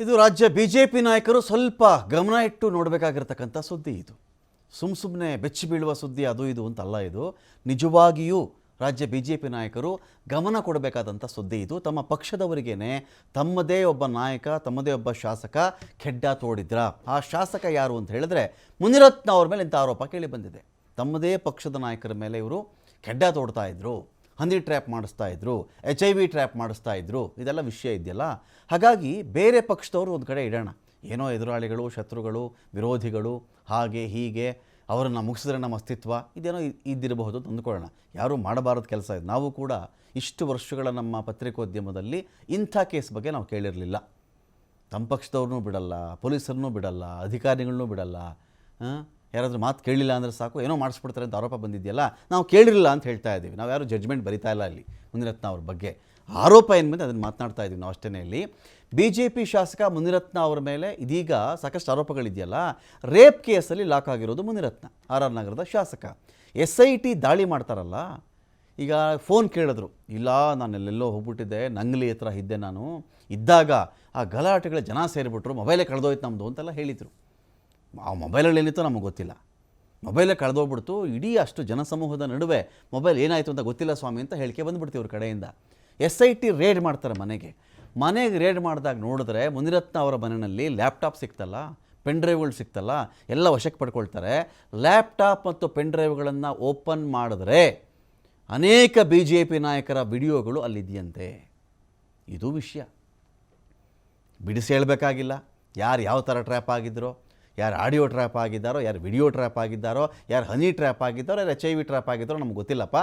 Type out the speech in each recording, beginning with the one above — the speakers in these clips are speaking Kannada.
ಇದು ರಾಜ್ಯ ಬಿ ಜೆ ಪಿ ನಾಯಕರು ಸ್ವಲ್ಪ ಗಮನ ಇಟ್ಟು ನೋಡಬೇಕಾಗಿರ್ತಕ್ಕಂಥ ಸುದ್ದಿ ಇದು. ಸುಮ್ಮ ಸುಮ್ಮನೆ ಬೆಚ್ಚಿ ಬೀಳುವ ಸುದ್ದಿ ಅದು ಇದು ಅಂತಲ್ಲ ಇದು. ನಿಜವಾಗಿಯೂ ರಾಜ್ಯ ಬಿ ಜೆ ಪಿ ನಾಯಕರು ಗಮನ ಕೊಡಬೇಕಾದಂಥ ಸುದ್ದಿ ಇದು. ತಮ್ಮ ಪಕ್ಷದವರಿಗೇನೆ ತಮ್ಮದೇ ಒಬ್ಬ ನಾಯಕ, ತಮ್ಮದೇ ಒಬ್ಬ ಶಾಸಕ ಖೆಡ್ಡ ತೋಡಿದ್ರ. ಆ ಶಾಸಕ ಯಾರು ಅಂತ ಹೇಳಿದ್ರೆ ಮುನಿರತ್ನ ಅವ್ರ ಮೇಲೆ ಇಂಥ ಆರೋಪ ಕೇಳಿ ಬಂದಿದೆ. ತಮ್ಮದೇ ಪಕ್ಷದ ನಾಯಕರ ಮೇಲೆ ಇವರು ಖೆಡ್ಡ ತೋಡ್ತಾ ಇದ್ರು. ಹಂದಿ ಟ್ರ್ಯಾಪ್ ಮಾಡಿಸ್ತಾ ಇದ್ರು ಎಚ್ ಐ ವಿ ಟ್ರ್ಯಾಪ್ ಮಾಡಿಸ್ತಾ ಇದ್ರು, ಇದೆಲ್ಲ ವಿಷಯ ಇದೆಯಲ್ಲ? ಹಾಗಾಗಿ ಬೇರೆ ಪಕ್ಷದವರು ಒಂದು ಕಡೆ ಇಡೋಣ. ಏನೋ ಎದುರಾಳಿಗಳು, ಶತ್ರುಗಳು, ವಿರೋಧಿಗಳು, ಹಾಗೆ, ಹೀಗೆ, ಅವರನ್ನು ಮುಗಿಸಿದ್ರೆ ನಮ್ಮ ಅಸ್ತಿತ್ವ, ಇದೇನೋ ಇದ್ದಿರಬಹುದು ಅಂತ ಅಂದ್ಕೊಳ್ಳೋಣ. ಯಾರೂ ಮಾಡಬಾರದ ಕೆಲಸ ಇದೆ. ನಾವು ಕೂಡ ಇಷ್ಟು ವರ್ಷಗಳ ನಮ್ಮ ಪತ್ರಿಕೋದ್ಯಮದಲ್ಲಿ ಇಂಥ ಕೇಸ್ ಬಗ್ಗೆ ನಾವು ಕೇಳಿರಲಿಲ್ಲ. ತಮ್ಮ ಪಕ್ಷದವ್ರನ್ನೂ ಬಿಡಲ್ಲ, ಪೊಲೀಸರನ್ನೂ ಬಿಡಲ್ಲ, ಅಧಿಕಾರಿಗಳನ್ನೂ ಬಿಡಲ್ಲ? ಯಾರಾದರೂ ಮಾತು ಕೇಳಿಲ್ಲ ಅಂದರೆ ಸಾಕು, ಏನೋ ಮಾಡಿಸ್ಬಿಡ್ತಾರೆ ಅಂತ ಆರೋಪ ಬಂದಿದೆಯಲ್ಲ, ನಾವು ಕೇಳಿರಲಿಲ್ಲ ಅಂತ ಹೇಳ್ತಾ ಇದ್ದೀವಿ. ನಾವು ಯಾರು ಜಡ್ಜ್ಮೆಂಟ್ ಬರಿತಾ ಇಲ್ಲ ಅಲ್ಲಿ, ಮುನಿರತ್ನ ಅವ್ರ ಬಗ್ಗೆ. ಆರೋಪ ಏನು ಬಂದು ಅದನ್ನು ಮಾತನಾಡ್ತಾ ಇದ್ದೀವಿ ನಾವು ಅಷ್ಟೇ ಇಲ್ಲಿ. ಬಿ ಜೆ ಪಿ ಶಾಸಕ ಮುನಿರತ್ನ ಅವರ ಮೇಲೆ ಇದೀಗ ಸಾಕಷ್ಟು ಆರೋಪಗಳಿದೆಯಲ್ಲ ರೇಪ್ ಕೇಸಲ್ಲಿ ಲಾಕ್ ಆಗಿರೋದು ಮುನಿರತ್ನ, ಆರ್ ಆರ್ ನಗರದ ಶಾಸಕ. ಎಸ್ ಐ ಟಿ ದಾಳಿ ಮಾಡ್ತಾರಲ್ಲ, ಈಗ ಫೋನ್ ಕೇಳಿದ್ರು, ಇಲ್ಲ, ನಾನು ಎಲ್ಲೆಲ್ಲೋ ಹೋಗ್ಬಿಟ್ಟಿದ್ದೆ, ನಂಗ್ಲಿ ಹತ್ರ ಇದ್ದೆ ನಾನು, ಇದ್ದಾಗ ಆ ಗಲಾಟೆಗಳ ಜನ ಸೇರಿಬಿಟ್ರು ಮೊಬೈಲೇ ಕಳೆದೋಯ್ತು ನಮ್ಮದು ಅಂತೆಲ್ಲ ಹೇಳಿದರು. ಆ ಮೊಬೈಲಲ್ಲಿ ಏನಿತ್ತೋ ನಮಗೆ ಗೊತ್ತಿಲ್ಲ. ಮೊಬೈಲೇ ಕಳೆದೋಗ್ಬಿಡ್ತು, ಇಡೀ ಅಷ್ಟು ಜನಸಮೂಹದ ನಡುವೆ ಮೊಬೈಲ್ ಏನಾಯಿತು ಅಂತ ಗೊತ್ತಿಲ್ಲ ಸ್ವಾಮಿ ಅಂತ ಹೇಳಿಕೆ ಬಂದುಬಿಡ್ತೀವಿ ಅವ್ರ ಕಡೆಯಿಂದ. ಎಸ್ ಐ ಟಿ ರೇಡ್ ಮಾಡ್ತಾರೆ ಮನೆಗೆ. ಮನೆಗೆ ರೇಡ್ ಮಾಡಿದಾಗ ನೋಡಿದ್ರೆ ಮುನಿರತ್ನ ಅವರ ಮನೆಯಲ್ಲಿ ಲ್ಯಾಪ್ಟಾಪ್ ಸಿಕ್ತಲ್ಲ ಪೆನ್ ಡ್ರೈವ್ಗಳು ಸಿಕ್ತಲ್ಲ, ಎಲ್ಲ ವಶಕ್ಕೆ ಪಡ್ಕೊಳ್ತಾರೆ. ಲ್ಯಾಪ್ಟಾಪ್ ಮತ್ತು ಪೆನ್ ಡ್ರೈವ್ಗಳನ್ನು ಓಪನ್ ಮಾಡಿದ್ರೆ ಅನೇಕ ಬಿ ಜೆ ಪಿ ನಾಯಕರ ವಿಡಿಯೋಗಳು ಅಲ್ಲಿದೆಯಂತೆ. ಇದು ವಿಷಯ. ಬಿಡಿಸಿ ಹೇಳಬೇಕಾಗಿಲ್ಲ. ಯಾರು ಯಾವ ಥರ ಟ್ರ್ಯಾಪ್ ಆಗಿದ್ದರೋ ಯಾರು ಆಡಿಯೋ ಟ್ರ್ಯಾಪ್ ಆಗಿದ್ದಾರೋ, ಯಾರು ವಿಡಿಯೋ ಟ್ರ್ಯಾಪ್ ಆಗಿದ್ದಾರೋ, ಯಾರು ಹನಿ ಟ್ರ್ಯಾಪ್ ಆಗಿದ್ದಾರೋ, ಯಾರು ಎಚ್ ಐ ವಿ ಟ್ರ್ಯಾಪ್ ಆಗಿದ್ದಾರೋ ನಮ್ಗೆ ಗೊತ್ತಿಲ್ಲಪ್ಪ.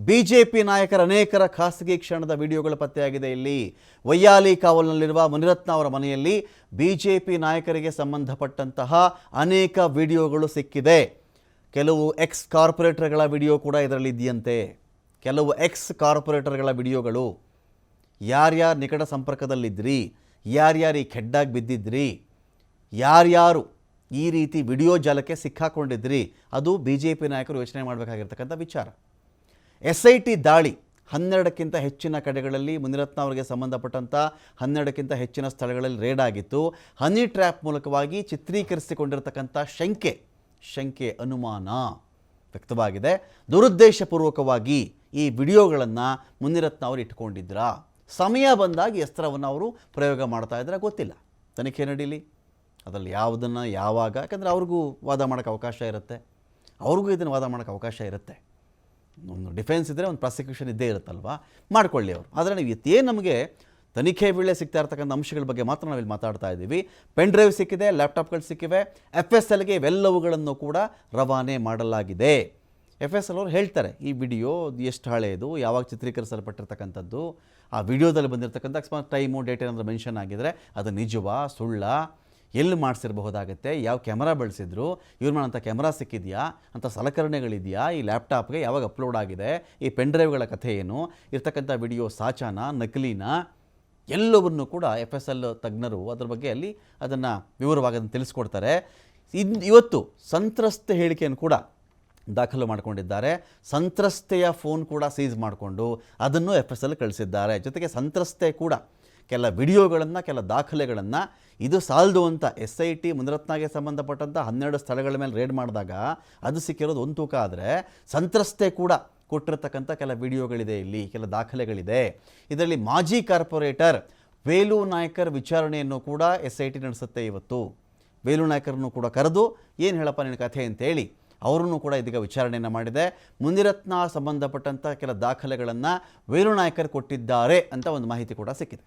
ಬಿ ಜೆ ಪಿ ನಾಯಕರ ಅನೇಕರ ಖಾಸಗಿ ಕ್ಷಣದ ವಿಡಿಯೋಗಳು ಪತ್ತೆಯಾಗಿದೆ ಇಲ್ಲಿ. ವೈಯಾಲಿ ಕಾವಲ್ನಲ್ಲಿರುವ ಮುನಿರತ್ನ ಅವರ ಮನೆಯಲ್ಲಿ ಬಿ ಜೆ ಪಿ ನಾಯಕರಿಗೆ ಸಂಬಂಧಪಟ್ಟಂತಹ ಅನೇಕ ವಿಡಿಯೋಗಳು ಸಿಕ್ಕಿದೆ. ಕೆಲವು ಎಕ್ಸ್ ಕಾರ್ಪೊರೇಟರ್ಗಳ ವಿಡಿಯೋ ಕೂಡ ಇದರಲ್ಲಿ ಇದೆಯಂತೆ. ಕೆಲವು ಎಕ್ಸ್ ಕಾರ್ಪೊರೇಟರ್ಗಳ ವಿಡಿಯೋಗಳು. ಯಾರ್ಯಾರು ನಿಕಟ ಸಂಪರ್ಕದಲ್ಲಿದ್ದಿರಿ ಯಾರ್ಯಾರು ಈ ಖೆಡ್ಡಾಗಿ ಬಿದ್ದಿದ್ರಿ? ಯಾರ್ಯಾರು ಈ ರೀತಿ ವಿಡಿಯೋ ಜಾಲಕ್ಕೆ ಸಿಕ್ಕಾಕೊಂಡಿದ್ರಿ ಅದು ಬಿ ಜೆ ಪಿ ನಾಯಕರು ಯೋಚನೆ ಮಾಡಬೇಕಾಗಿರ್ತಕ್ಕಂಥ ವಿಚಾರ. ಎಸ್ ಐ ಟಿ ದಾಳಿ ಹನ್ನೆರಡಕ್ಕಿಂತ ಹೆಚ್ಚಿನ ಕಡೆಗಳಲ್ಲಿ ಮುನಿರತ್ನ ಅವರಿಗೆ ಸಂಬಂಧಪಟ್ಟಂಥ ಹನ್ನೆರಡಕ್ಕಿಂತ ಹೆಚ್ಚಿನ ಸ್ಥಳಗಳಲ್ಲಿ ರೇಡ್ ಆಗಿತ್ತು. ಹನಿ ಟ್ರ್ಯಾಪ್ ಮೂಲಕವಾಗಿ ಚಿತ್ರೀಕರಿಸಿಕೊಂಡಿರ್ತಕ್ಕಂಥ ಶಂಕೆ ಶಂಕೆ ಅನುಮಾನ ವ್ಯಕ್ತವಾಗಿದೆ. ದುರುದ್ದೇಶಪೂರ್ವಕವಾಗಿ ಈ ವಿಡಿಯೋಗಳನ್ನು ಮುನಿರತ್ನ ಅವರು ಇಟ್ಕೊಂಡಿದ್ರಾ? ಸಮಯ ಬಂದಾಗ ಈ ಅಸ್ತ್ರವನ್ನು ಅವರು ಪ್ರಯೋಗ ಮಾಡ್ತಾ ಇದ್ರೆ ಗೊತ್ತಿಲ್ಲ. ತನಿಖೆ ನಡೀಲಿ. ಅದರಲ್ಲಿ ಯಾವುದನ್ನು ಯಾವಾಗ, ಯಾಕಂದರೆ ಅವ್ರಿಗೂ ವಾದ ಮಾಡೋಕ್ಕೆ ಅವಕಾಶ ಇರುತ್ತೆ. ಅವ್ರಿಗೂ ಇದನ್ನು ವಾದ ಮಾಡೋಕ್ಕೆ ಅವಕಾಶ ಇರುತ್ತೆ. ಒಂದು ಡಿಫೆನ್ಸ್ ಇದ್ದರೆ ಒಂದು ಪ್ರಾಸಿಕ್ಯೂಷನ್ ಇದ್ದೇ ಇರುತ್ತಲ್ವಾ? ಮಾಡ್ಕೊಳ್ಳಿ ಅವರು. ಆದರೆ ನೀವು ಏನು ನಮಗೆ ತನಿಖೆ ವೇಳೆ ಸಿಗ್ತಾ ಇರ್ತಕ್ಕಂಥ ಅಂಶಗಳ ಬಗ್ಗೆ ಮಾತ್ರ ನಾವಿಲ್ಲಿ ಮಾತಾಡ್ತಾ ಇದ್ದೀವಿ. ಪೆನ್ ಡ್ರೈವ್ ಸಿಕ್ಕಿದೆ, ಲ್ಯಾಪ್ಟಾಪ್ಗಳು ಸಿಕ್ಕಿವೆ. ಎಫ್ ಎಸ್ ಎಲ್ಗೆ ಇವೆಲ್ಲವುಗಳನ್ನು ಕೂಡ ರವಾನೆ ಮಾಡಲಾಗಿದೆ. ಎಫ್ ಎಸ್ ಎಲ್ ಅವರು ಹೇಳ್ತಾರೆ, ಈ ವಿಡಿಯೋ ಎಷ್ಟು ಹಳೆಯದು ಯಾವಾಗ ಚಿತ್ರೀಕರಿಸಲ್ಪಟ್ಟಿರ್ತಕ್ಕಂಥದ್ದು. ಆ ವಿಡಿಯೋದಲ್ಲಿ ಬಂದಿರತಕ್ಕಂಥ, ಅಕಸ್ಮಾತ್ ಟೈಮು, ಡೇಟ್ ಏನಾದರೂ ಮೆನ್ಷನ್ ಆಗಿದರೆ ಅದು ನಿಜವಾ, ಸುಳ್ಳ? ಎಲ್ಲಿ ಮಾಡಿಸಿರಬಹುದಾಗುತ್ತೆ? ಯಾವ ಕ್ಯಾಮ್ರಾ ಬಳಸಿದ್ರು? ಇವ್ರು ಮಾಡೋಂಥ ಕ್ಯಾಮ್ರಾ ಸಿಕ್ಕಿದೆಯಾ? ಅಂಥ ಸಲಕರಣೆಗಳಿದೆಯಾ? ಈ ಲ್ಯಾಪ್ಟಾಪ್ಗೆ ಯಾವಾಗ ಅಪ್ಲೋಡ್ ಆಗಿದೆ? ಈ ಪೆನ್ ಡ್ರೈವ್ಗಳ ಕಥೆ ಏನು? ಇರ್ತಕ್ಕಂಥ ವಿಡಿಯೋ ಸಾಚಾನ, ನಕಲಿನ? ಎಲ್ಲವನ್ನು ಕೂಡ ಎಫ್ ಎಸ್ ಎಲ್ ತಜ್ಞರು ಅದ್ರ ಬಗ್ಗೆ ಅಲ್ಲಿ ಅದನ್ನು ವಿವರವಾಗಿ ಅದನ್ನು ತಿಳಿಸ್ಕೊಡ್ತಾರೆ. ಇದು, ಇವತ್ತು ಸಂತ್ರಸ್ತ ಹೇಳಿಕೆಯನ್ನು ಕೂಡ ದಾಖಲು ಮಾಡಿಕೊಂಡಿದ್ದಾರೆ. ಸಂತ್ರಸ್ತೆಯ ಫೋನ್ ಕೂಡ ಸೀಸ್ ಮಾಡಿಕೊಂಡು ಅದನ್ನು ಎಫ್ ಎಸ್ ಎಲ್ ಕಳಿಸಿದ್ದಾರೆ. ಜೊತೆಗೆ ಸಂತ್ರಸ್ತೆ ಕೂಡ ಕೆಲ ವಿಡಿಯೋಗಳನ್ನು, ಕೆಲ ದಾಖಲೆಗಳನ್ನು ಇದು ಸಾಲದು ಅಂತ ಎಸ್ ಐ ಟಿ ಮುನಿರತ್ನಾಗೆ ಸಂಬಂಧಪಟ್ಟಂಥ ಹನ್ನೆರಡು ಸ್ಥಳಗಳ ಮೇಲೆ ರೇಡ್ ಮಾಡಿದಾಗ ಅದು ಸಿಕ್ಕಿರೋದು ಒಂದು ತೂಕ ಆದರೆ ಸಂತ್ರಸ್ತೆ ಕೂಡ ಕೊಟ್ಟಿರ್ತಕ್ಕಂಥ ಕೆಲ ವಿಡಿಯೋಗಳಿದೆ ಇಲ್ಲಿ, ಕೆಲ ದಾಖಲೆಗಳಿದೆ. ಇದರಲ್ಲಿ ಮಾಜಿ ಕಾರ್ಪೊರೇಟರ್ ವೇಲು ನಾಯಕರ್ ವಿಚಾರಣೆಯನ್ನು ಕೂಡ ಎಸ್ ಐ ಟಿ ನಡೆಸುತ್ತೆ ಇವತ್ತು. ವೇಲು ನಾಯಕರನ್ನು ಕೂಡ ಕರೆದು ಏನು ಹೇಳಪ್ಪ ನಿನ್ನ ಕಥೆ ಅಂತೇಳಿ ಅವರನ್ನು ಕೂಡ ಇದೀಗ ವಿಚಾರಣೆಯನ್ನು ಮಾಡಿದೆ. ಮುನಿರತ್ನ ಸಂಬಂಧಪಟ್ಟಂಥ ಕೆಲ ದಾಖಲೆಗಳನ್ನು ವೇಲು ನಾಯ್ಕರ್ ಕೊಟ್ಟಿದ್ದಾರೆ ಅಂತ ಒಂದು ಮಾಹಿತಿ ಕೂಡ ಸಿಕ್ಕಿದೆ.